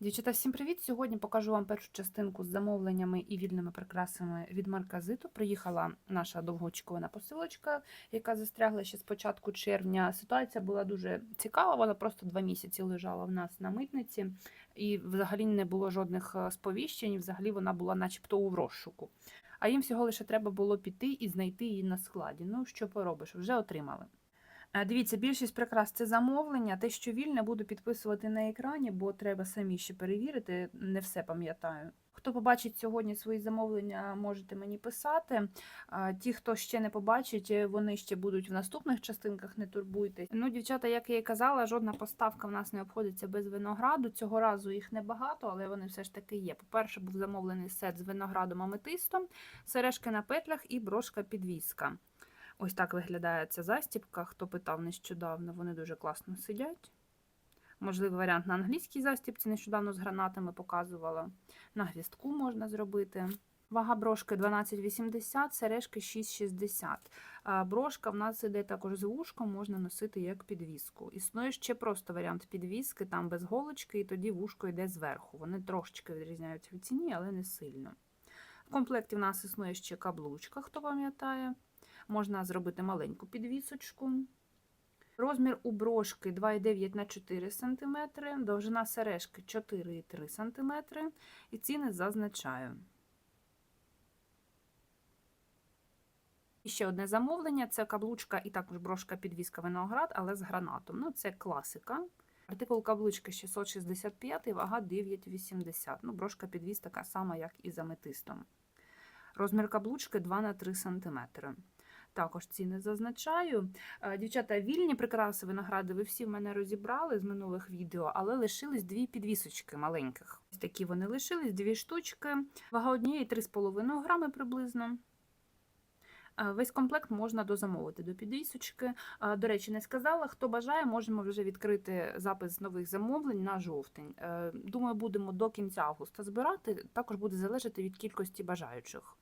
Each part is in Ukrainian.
Дівчата, всім привіт! Сьогодні покажу вам першу частинку з замовленнями і вільними прикрасами від Марказиту. Приїхала наша довгоочікувана посилочка, яка застрягла ще з початку червня. Ситуація була дуже цікава. Вона просто два місяці лежала в нас на митниці, і взагалі не було жодних е, сповіщень. Взагалі вона була, начебто, у розшуку. А їм всього лише треба було піти і знайти її на складі. Ну що поробиш, вже отримали. Е, Дивіться, більшість прикрас це замовлення. Те, що вільне, буду підписувати на екрані, бо треба самі ще перевірити. Не все пам'ятаю. Хто побачить сьогодні свої замовлення, можете мені писати. А Ті, хто ще не побачить, е, вони ще будуть в наступних частинках, не турбуйтесь. Ну, дівчата, як я і казала, жодна поставка в нас не обходиться без винограду. Цього разу їх небагато, але вони все ж таки є. По-перше, був замовлений сет з виноградом аметистом, сережки на петлях і брошка підвіска. Ось так виглядає ця застібка. Хто питав нещодавно, вони дуже класно сидять. Можливий варіант на англійській застібці нещодавно з гранатами показувала. На гвістку можна зробити. Вага брошки 12,80, сережки 6,60. Брошка в нас іде також з вушком, можна носити як підвіску. Існує ще просто варіант підвіски, там без голочки, і тоді вушко йде зверху. Вони трошечки відрізняються в ціні, але не сильно. В комплекті в нас існує ще каблучка, хто пам'ятає. Можна зробити маленьку підвісочку. Розмір у брошки 2,9 на 4 см, довжина сережки 4,3 см. І ціни зазначаю. І ще одне замовлення це каблучка і також брошка підвіска виноград, але з гранатом. Ну, це класика. Артикул каблучки 665, вага 9,80. Ну, брошка підвіз така сама, як і з аметистом. Розмір каблучки 2 на 3 см. Також ціни зазначаю. Е, Дівчата, вільні прикраси виногради ви всі в мене розібрали з минулих відео, але лишились дві підвісочки маленьких. Ось такі вони лишились, дві штучки. Вага однієї 3,5 грами приблизно. Е, Весь комплект можна дозамовити до підвісочки. Е, До речі, не сказала. Хто бажає, можемо вже відкрити запис нових замовлень на жовтень. Думаю, будемо до кінця августа збирати. Також буде залежати від кількості бажаючих.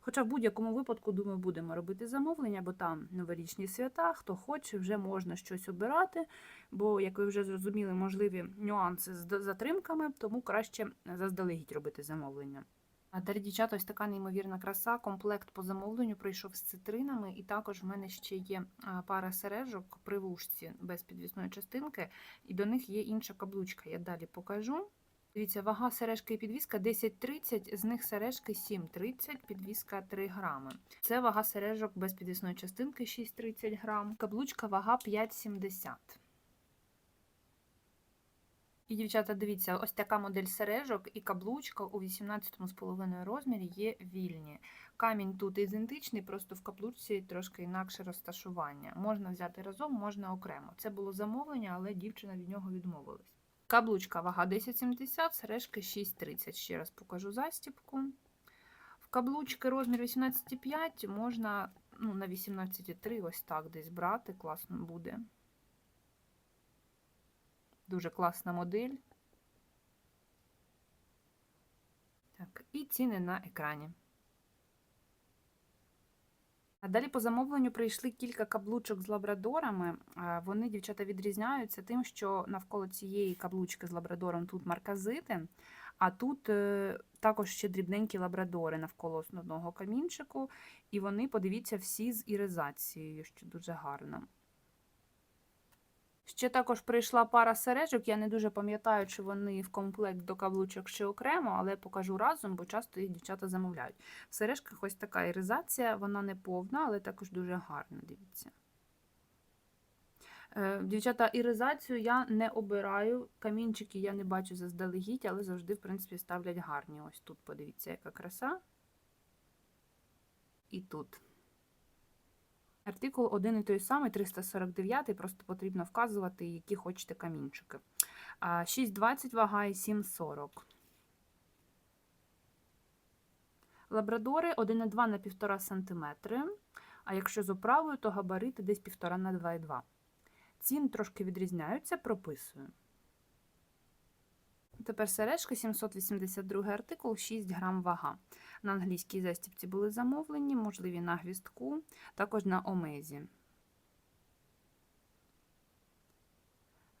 Хоча в будь-якому випадку, думаю, будемо робити замовлення, бо там новорічні свята, хто хоче, вже можна щось обирати. Бо, як ви вже зрозуміли, можливі нюанси з затримками, тому краще заздалегідь робити замовлення. А далі, дівчата, ось така неймовірна краса. Комплект по замовленню прийшов з цитринами, і також в мене ще є пара сережок при вушці без підвісної частинки, і до них є інша каблучка. Я далі покажу. Дивіться, вага сережки і підвіска 10,30, з них сережки 7,30, підвіска 3 грами. Це вага сережок без підвісної частинки 6,30 грам. Каблучка вага 5,70. І, дівчата, дивіться, ось така модель сережок і каблучка у 18,5 розмірі є вільні. Камінь тут ідентичний, просто в каблучці трошки інакше розташування. Можна взяти разом, можна окремо. Це було замовлення, але дівчина від нього відмовилась. Каблучка вага 10,70, сережки 6,30. Ще раз покажу застібку. В каблучки розмір 18,5 можна ну, на 18,3 ось так десь брати, класно буде. Дуже класна модель. Так, і ціни на екрані. Далі по замовленню прийшли кілька каблучок з лабрадорами. Вони, дівчата, відрізняються тим, що навколо цієї каблучки з лабрадором тут марказити, а тут е, також ще дрібненькі лабрадори навколо основного камінчику. І вони, подивіться, всі з іризацією, що дуже гарно. Ще також прийшла пара сережок. Я не дуже пам'ятаю, чи вони в комплект до каблучок чи окремо, але покажу разом, бо часто їх дівчата замовляють. В сережках ось така іризація, вона не повна, але також дуже гарна, дивіться. Е, Дівчата, іризацію я не обираю. Камінчики я не бачу заздалегідь, але завжди, в принципі, ставлять гарні. Ось тут подивіться, яка краса. І тут. Артикул один і той самий, 349, просто потрібно вказувати, які хочете камінчики. 6,20 вага і 7,40. Лабрадори 1,2 на 1,5 см, а якщо з оправою, то габарити десь 1,5 на 2,2 Цін трошки відрізняються, прописую. Тепер сережка 782 артикул, 6 грам вага. На англійській застібці були замовлені, можливі на гвістку, також на омезі.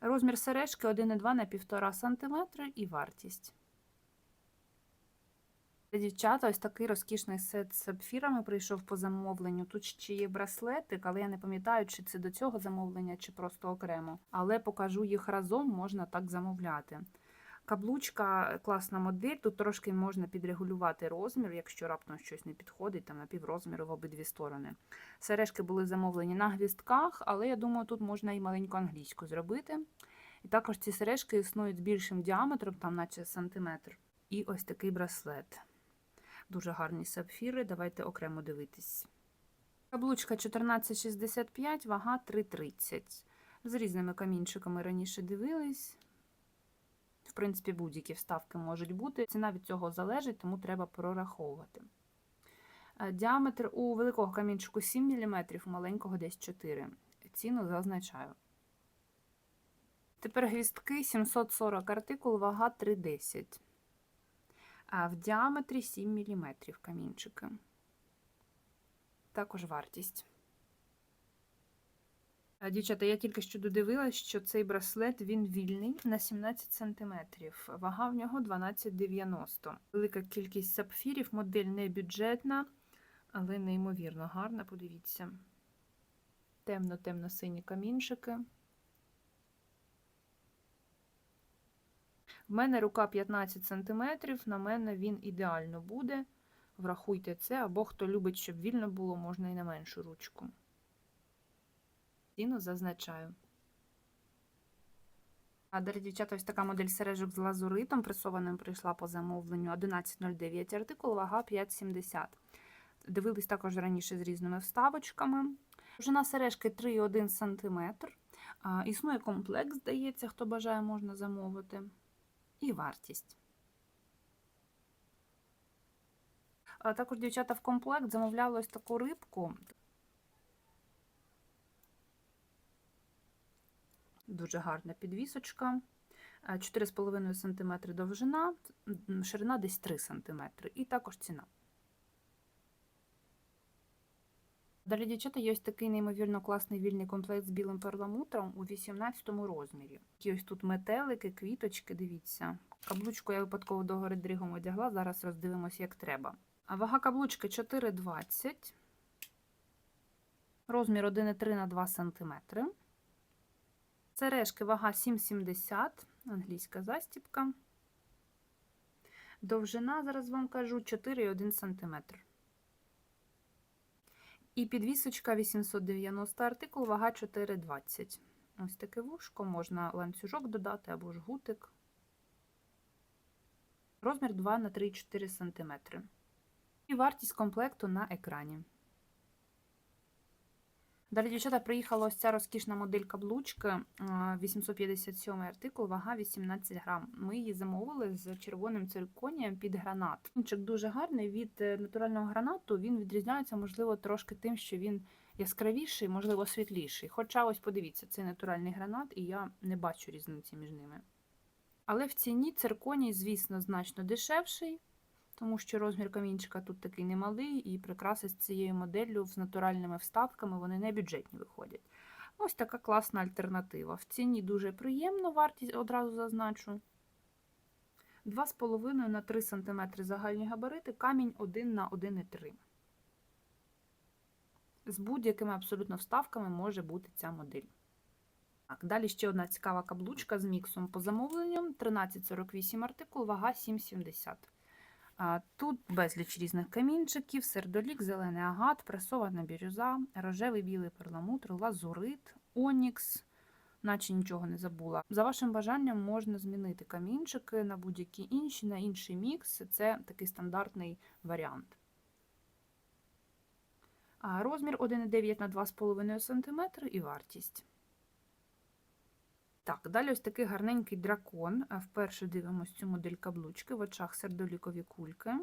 Розмір сережки 1,2 на 1,5 см і вартість. Дівчата, ось такий розкішний сет з сапфірами прийшов по замовленню. Тут ще є браслетик, але я не пам'ятаю, чи це до цього замовлення, чи просто окремо. Але покажу їх разом, можна так замовляти. Каблучка класна модель. Тут трошки можна підрегулювати розмір, якщо раптом щось не підходить, там на піврозміру в обидві сторони. Сережки були замовлені на гвістках, але я думаю, тут можна і маленьку англійську зробити. І також ці сережки існують з більшим діаметром, там наче сантиметр. І ось такий браслет. Дуже гарні сапфіри. Давайте окремо дивитись. Каблучка 14,65, вага 3,30. З різними камінчиками раніше дивились. Принципі, будь-які вставки можуть бути. Ціна від цього залежить, тому треба прораховувати. Е, Діаметр у великого камінчику 7 мм, у маленького десь 4 Ціну зазначаю. Тепер гвістки 740 артикул, вага 3,10 а в діаметрі 7 мм камінчики. Також вартість. А, Дівчата, я тільки що додивилась, що цей браслет він вільний на 17 см. Вага в нього 12,90. Велика кількість сапфірів, модель не бюджетна, але неймовірно гарна. Подивіться. Темно-темно-сині камінчики. В мене рука 15 см, на мене він ідеально буде. Врахуйте це, або хто любить, щоб вільно було, можна і на меншу ручку. Ціну зазначаю. А далі, дівчата, ось така модель сережок з лазуритом, пресованим прийшла по замовленню 11,09 артикул, вага 5,70. Дивились також раніше з різними вставочками. Довжина сережки 3,1 см. Існує комплекс, здається, хто бажає, можна замовити і вартість. Також дівчата в комплект замовляли ось таку рибку. Дуже гарна підвісочка. 4,5 см довжина, ширина десь 3 см. І також ціна. Далі, дівчата, є ось такий неймовірно класний вільний комплект з білим перламутром у 18 розмірі. І ось тут метелики, квіточки, дивіться. Каблучку я випадково до дригом одягла, зараз роздивимося, як треба. А вага каблучки 4,20, розмір 1,3 на 2 см. Сережки вага 7,70, англійська застіпка. Довжина, зараз вам кажу, 4,1 см. І підвісочка 890 артикул, вага 4,20. Ось таке вушко, можна ланцюжок додати або жгутик. Розмір 2 на 3,4 см. І вартість комплекту на екрані. Далі, дівчата, приїхала ось ця розкішна модель каблучки 857 артикул, вага 18 грам. Ми її замовили з червоним цирконієм під гранат. Кінчик дуже гарний від е, натурального гранату. Він відрізняється, можливо, трошки тим, що він яскравіший, можливо, світліший. Хоча, ось подивіться, це натуральний гранат, і я не бачу різниці між ними. Але в ціні цирконій, звісно, значно дешевший тому що розмір камінчика тут такий немалий, і прикраси з цією моделлю з натуральними вставками вони не бюджетні виходять. Ось така класна альтернатива. В ціні дуже приємно, вартість одразу зазначу. 2,5 на 3 см загальні габарити, камінь 1 на 1,3 З будь-якими абсолютно вставками може бути ця модель. Так, Далі ще одна цікава каблучка з міксом по замовленню. 1348 артикул, вага 7,70. Тут безліч різних камінчиків, сердолік, зелений агат, пресована бірюза, рожевий білий перламутр, лазурит, онікс, наче нічого не забула. За вашим бажанням можна змінити камінчики на будь-які інші, на інший мікс. Це такий стандартний варіант. Розмір 1,9 на 2,5 см і вартість. Так, далі ось такий гарненький дракон. Вперше дивимося цю модель каблучки, в очах сердолікові кульки.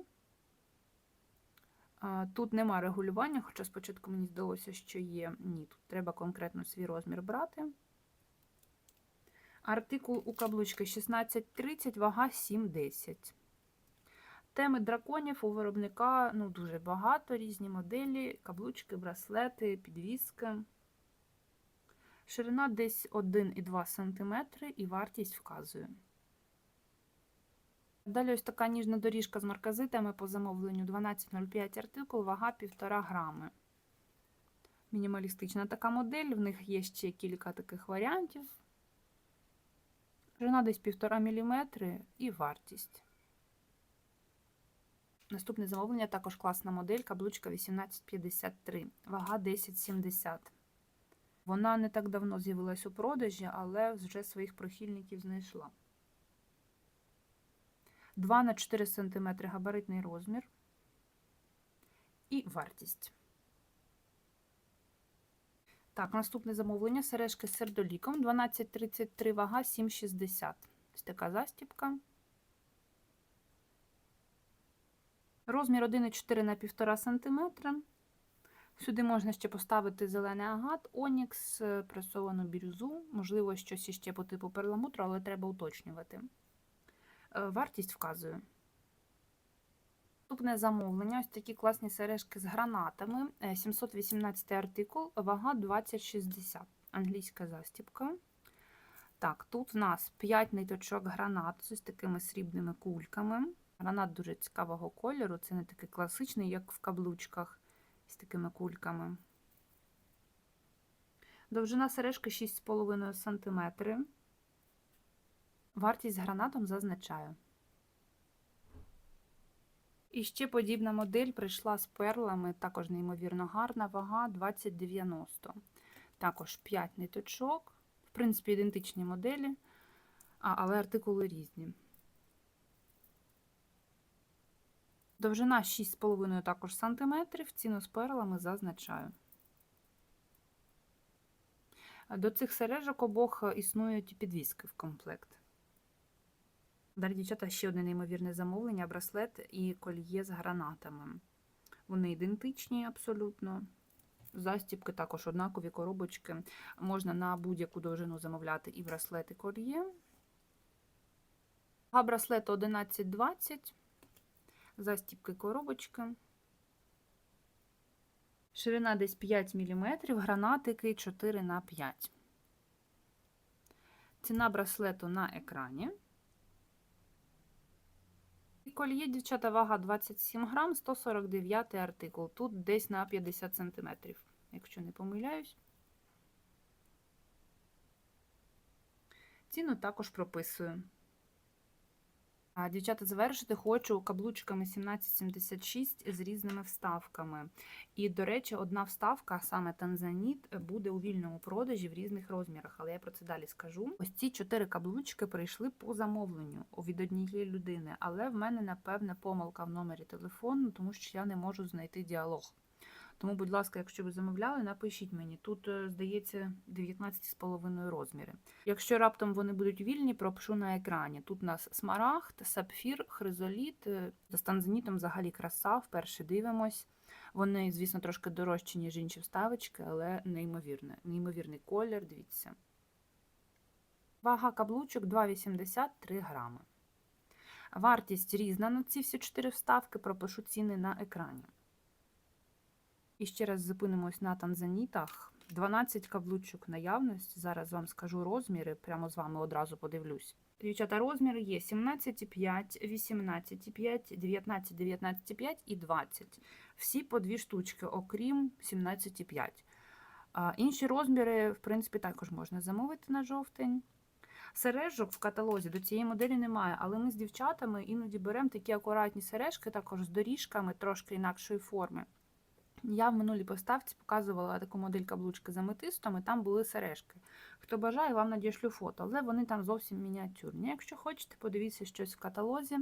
Тут нема регулювання, хоча спочатку мені здалося, що є. Ні, тут треба конкретно свій розмір брати. Артикул у каблучки 1630, вага 7,10. Теми драконів у виробника ну, дуже багато, різні моделі, каблучки, браслети, підвіски. Ширина десь 1,2 см і вартість вказую. Далі ось така ніжна доріжка з марказитами по замовленню 12,05 артикул, вага 1,5 грами. Мінімалістична така модель, в них є ще кілька таких варіантів. Ширина десь 1,5 мм і вартість. Наступне замовлення також класна модель, каблучка 1853, вага 10,70. Вона не так давно з'явилась у продажі, але вже своїх прихильників знайшла. 2 на 4 см габаритний розмір і вартість. Так, наступне замовлення сережки з сердоліком 12,33 вага 7,60. Ось така застіпка. Розмір 1,4 на 1,5 см. Сюди можна ще поставити зелений агат, онікс, пресовану бірюзу, можливо, щось іще по типу перламутру, але треба уточнювати. Е, Вартість вказую. Наступне замовлення. Ось такі класні сережки з гранатами. Е, 718 артикул, вага 2060. Англійська застіпка. Так, тут в нас 5 ниточок гранат з ось такими срібними кульками. Гранат дуже цікавого кольору. Це не такий класичний, як в каблучках з такими кульками. Довжина сережки 6,5 см. Вартість гранатом зазначаю. І ще подібна модель прийшла з перлами, також неймовірно гарна, вага 2090. Також 5 ниточок, в принципі, ідентичні моделі, але артикули різні. Довжина 6,5 також сантиметрів, ціну з перлами зазначаю. До цих сережок обох існують підвіски в комплект. Далі, дівчата, ще одне неймовірне замовлення: браслет і кольє з гранатами. Вони ідентичні абсолютно. Застіпки також однакові коробочки. Можна на будь-яку довжину замовляти і браслет, і кольє. А браслет 11,20. Застіпки коробочки. Ширина десь 5 мм, гранатики 4 на 5 Ціна браслету на екрані. І кольє, дівчата, вага 27 грам, 149 артикул. Тут десь на 50 см, якщо не помиляюсь. Ціну також прописую. А, Дівчата, завершити хочу каблучками 1776 з різними вставками. І, до речі, одна вставка, саме танзаніт, буде у вільному продажі в різних розмірах, але я про це далі скажу. Ось ці чотири каблучки прийшли по замовленню від однієї людини, але в мене, напевне, помилка в номері телефону, тому що я не можу знайти діалог. Тому, будь ласка, якщо ви замовляли, напишіть мені. Тут, е, здається, 19,5 розміри. Якщо раптом вони будуть вільні, пропишу на екрані. Тут у нас смарагд, сапфір, хризоліт. е, За станзанітом взагалі краса, вперше дивимось. Вони, звісно, трошки дорожчі, ніж інші вставочки, але неймовірне. Неймовірний колір, дивіться. Вага каблучок 2,83 грами. Вартість різна на ці всі чотири вставки, пропишу ціни на екрані. І ще раз зупинимось на танзанітах. 12 каблучок наявності. Зараз вам скажу розміри, прямо з вами одразу подивлюсь. Дівчата, розміри є 17,5, 18,5, 19, 19,5 і 20. Всі по дві штучки, окрім 17,5. Інші розміри, в принципі, також можна замовити на жовтень. Сережок в каталозі до цієї моделі немає, але ми з дівчатами іноді беремо такі акуратні сережки, також з доріжками трошки інакшої форми. Я в минулій поставці показувала таку модель каблучки з аметистом, і там були сережки. Хто бажає, вам надішлю фото, але вони там зовсім мініатюрні. Якщо хочете, подивіться щось в каталозі.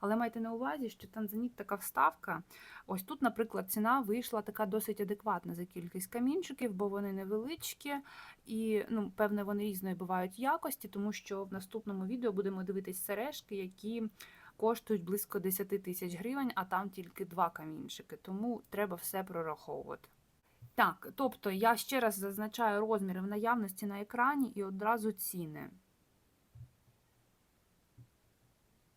Але майте на увазі, що танзаніт така вставка. Ось тут, наприклад, ціна вийшла така досить адекватна за кількість камінчиків, бо вони невеличкі і, ну, певне, вони різної бувають якості, тому що в наступному відео будемо дивитись сережки, які коштують близько 10 тисяч гривень, а там тільки два камінчики, тому треба все прораховувати. Так, тобто я ще раз зазначаю розміри в наявності на екрані і одразу ціни.